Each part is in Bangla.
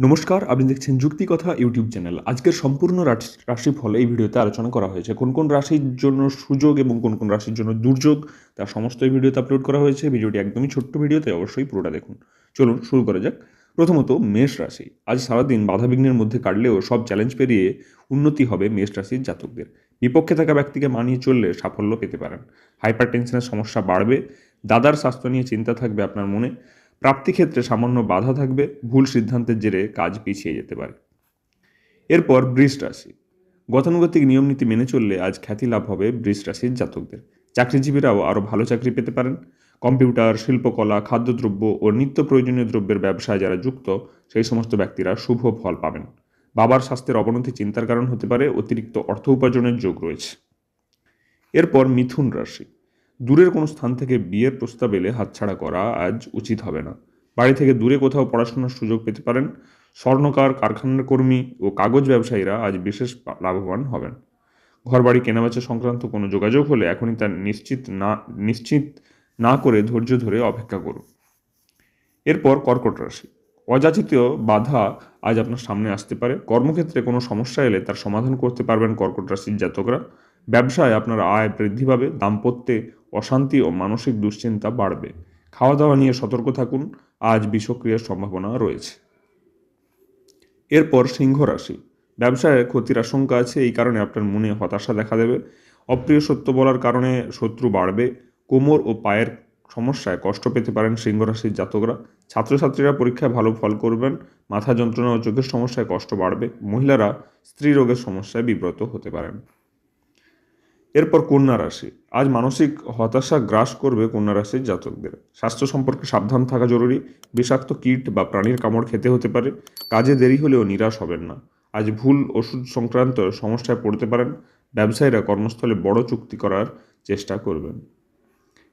নমস্কার, আপনি দেখছেন যুক্তি কথা ইউটিউব চ্যানেল। আজকের সম্পূর্ণ রাশ- রাশিফল এই ভিডিওতে আলোচনা করা হয়েছে, কোন কোন রাশির জন্য সুযোগ এবং কোন কোন রাশির জন্য দুর্যোগ, তার সমস্ত এই ভিডিওতে আপলোড করা হয়েছে। ভিডিওটি একদমই ছোট্ট ভিডিওতে অবশ্যই পুরোটা দেখুন। চলুন শুরু করা যাক। প্রথমত মেষ রাশি। আজ সারাদিন বাধাবিঘ্নের মধ্যে কাটলেও সব চ্যালেঞ্জ পেরিয়ে উন্নতি হবে মেষ রাশির জাতকদের। বিপক্ষে থাকা ব্যক্তিকে মানিয়ে চললে সাফল্য পেতে পারেন। হাইপার টেনশনের সমস্যা বাড়বে। দাদার স্বাস্থ্য নিয়ে চিন্তা থাকবে আপনার মনে। প্রাপ্তি ক্ষেত্রে সামান্য বাধা থাকবে, ভুল সিদ্ধান্তের জেরে কাজ পিছিয়ে যেতে পারে। এরপর বৃষ রাশি। গতানুগতিক নিয়মনীতি মেনে চললে আজ খ্যাতি লাভ হবে বৃষ রাশির জাতকদের। চাকরিজীবীরাও আরও ভালো চাকরি পেতে পারেন। কম্পিউটার, শিল্পকলা, খাদ্যদ্রব্য ও নিত্য প্রয়োজনীয় দ্রব্যের ব্যবসায় যারা যুক্ত, সেই সমস্ত ব্যক্তিরা শুভ ফল পাবেন। বাবার স্বাস্থ্যের অবনতি চিন্তার কারণ হতে পারে, অতিরিক্ত অর্থ উপার্জনের যোগ রয়েছে। এরপর মিথুন রাশি। দূরের কোনো স্থান থেকে বিয়ের প্রস্তাব এলে হাতছাড়া করা আজ উচিত হবে না। বাড়ি থেকে দূরে কোথাও পড়াশোনার সুযোগ পেতে পারেন। স্বর্ণকার, কারখানার কর্মী ও কাগজ ব্যবসায়ীরা আজ বিশেষ লাভবান হবেন। ঘরবাড়ি কেনাবেচা সংক্রান্ত কোনো যোগাযোগ হলে এখনই তার নিশ্চিত না নিশ্চিত না করে ধৈর্য ধরে অপেক্ষা করুন। এরপর কর্কট রাশি। অযাচিত বাধা আজ আপনার সামনে আসতে পারে। কর্মক্ষেত্রে কোনো সমস্যা এলে তার সমাধান করতে পারবেন কর্কট রাশির জাতকরা। ব্যবসায় আপনার আয় বৃদ্ধি পাবে, দাম্পত্যে অশান্তি ও মানসিক দুশ্চিন্তা বাড়বে। খাওয়া দাওয়া নিয়ে সতর্ক থাকুন, আজ বিষক্রিয়ার সম্ভাবনা রয়েছে। এরপর সিংহ রাশি। ব্যবসায় ক্ষতির আশঙ্কা আছে, এই কারণে আপনার মনে হতাশা দেখা দেবে। অপ্রিয় সত্য বলার কারণে শত্রু বাড়বে, কোমর ও পায়ের সমস্যায় কষ্ট পেতে পারেন সিংহ রাশির জাতকরা। ছাত্রছাত্রীরা পরীক্ষায় ভালো ফল করবেন, মাথা যন্ত্রণা ও চোখের সমস্যায় কষ্ট বাড়বে। মহিলারা স্ত্রী রোগের সমস্যায় বিব্রত হতে পারেন। এরপর কন্যা রাশি। আজ মানসিক হতাশা গ্রাস করবে কন্যা রাশির জাতকদের। স্বাস্থ্য সম্পর্কে সাবধান থাকা জরুরি। বিষাক্ত কীট বা প্রাণীর কামড় খেতে হতে পারে। কাজে দেরি হলেও নিরাশ হবেন না। আজ ভুল ওষুধ সংক্রান্ত সমস্যায় পড়তে পারেন। ব্যবসায়ীরা কর্মস্থলে বড় চুক্তি করার চেষ্টা করবেন।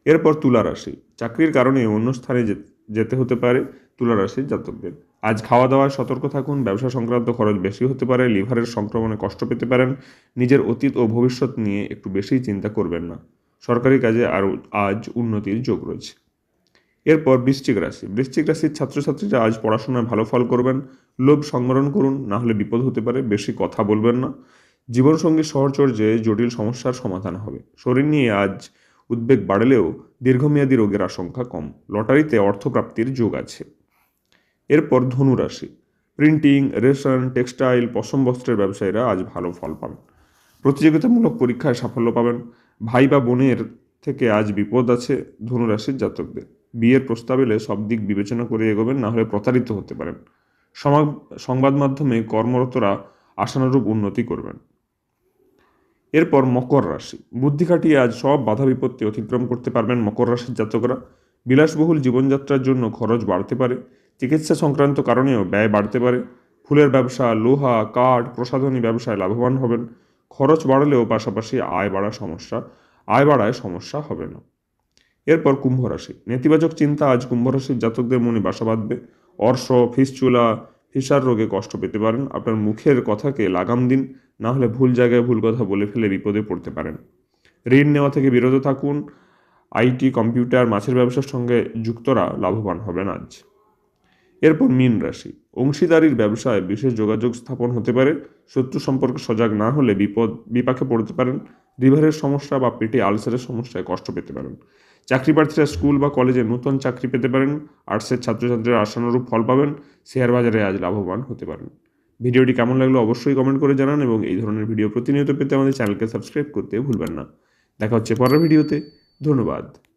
এরপর তুলা রাশি। চাকরির কারণে অন্য স্থানে যেতে হতে পারে তুলা রাশির জাতকদের। আজ খাওয়া দাওয়ায় সতর্ক থাকুন ব্যবসা সংক্রান্ত খরচ বেশি হতে পারে, লিভারের সংক্রমণে কষ্ট পেতে পারেন, নিজের অতীত ও ভবিষ্যৎ নিয়ে একটু বেশিই চিন্তা করবেন না। সরকারি কাজে আরও আজ উন্নতির যোগ রয়েছে। এরপর বৃশ্চিক রাশি। বৃশ্চিক রাশির ছাত্রছাত্রীরা আজ পড়াশোনায় ভালো ফল করবেন, লোভ সংবরণ করুন, না হলে বিপদ হতে পারে, বেশি কথা বলবেন না। জীবনসঙ্গী সহচর্যে জটিল সমস্যার সমাধান হবে। শরীর নিয়ে আজ উদ্বেগ বাড়লেও দীর্ঘমেয়াদী রোগের আশঙ্কা কম। লটারিতে অর্থপ্রাপ্তির যোগ আছে। এরপর ধনু রাশি। প্রিন্টিং, রেশন, টেক্সটাইল, পশম বস্ত্রের ব্যবসায়ীরা আজ ভালো ফল পাবেন। প্রতিযোগিতামূলক পরীক্ষায় সাফল্য পাবেন। ভাই বা বোনের থেকে আজ বিপদ আছে ধনুরাশির জাতকদের। বিয়ের প্রস্তাব এলে সব দিক বিবেচনা করে এগোবেন, না হলে প্রতারিত হতে পারেন। সংবাদ মাধ্যমে কর্মরতরা আশানুরূপ উন্নতি করবেন। এরপর মকর রাশি। বুদ্ধি খাটিয়ে আজ সব বাধা বিপত্তি অতিক্রম করতে পারবেন মকর রাশির জাতকরা। বিলাসবহুল জীবনযাত্রার জন্য খরচ বাড়তে পারে। চিকিৎসা সংক্রান্ত কারণেও ব্যয় বাড়তে পারে। ফুলের ব্যবসা, লোহা, কাঠ, প্রসাধনী ব্যবসায় লাভবান হবেন। খরচ বাড়লেও পাশাপাশি আয় বাড়ার সমস্যা, আয় বাড়ায় সমস্যা হবে না। এরপর কুম্ভ রাশি। নেতিবাচক চিন্তা আজ কুম্ভ রাশির জাতকদের মনে বাসা বাঁধবে। অর্শ, ফিসচুলা, ফিসার রোগে কষ্ট পেতে পারেন। আপনার মুখের কথাকে লাগাম দিন, না হলে ভুল জায়গায় ভুল কথা বলে ফেলে বিপদে পড়তে পারেন। ঋণ নেওয়া থেকে বিরত থাকুন। আইটি, কম্পিউটার, মাছের ব্যবসার সঙ্গে যুক্তরা লাভবান হবেন আজ। এরপর মীন রাশি। অংশীদারির ব্যবসায় বিশেষ যোগাযোগ স্থাপন হতে পারে। শত্রু সম্পর্কে সজাগ না হলে বিপদ, বিপাকে পড়তে পারেন। লিভারের সমস্যা বা পেটে আলসারের সমস্যায় কষ্ট পেতে পারেন। চাকরি প্রার্থীরা স্কুল বা কলেজে নতুন চাকরি পেতে পারেন। আর্টসের ছাত্রছাত্রীরা আশানুরূপ ফল পাবেন। শেয়ার বাজারে আজ লাভবান হতে পারেন। ভিডিওটি কেমন লাগল অবশ্যই কমেন্ট করে জানান এবং এই ধরনের ভিডিও প্রতিনিয়ত পেতে আমাদের চ্যানেলকে সাবস্ক্রাইব করতে ভুলবেন না। দেখা হচ্ছে পরের ভিডিওতে। ধন্যবাদ।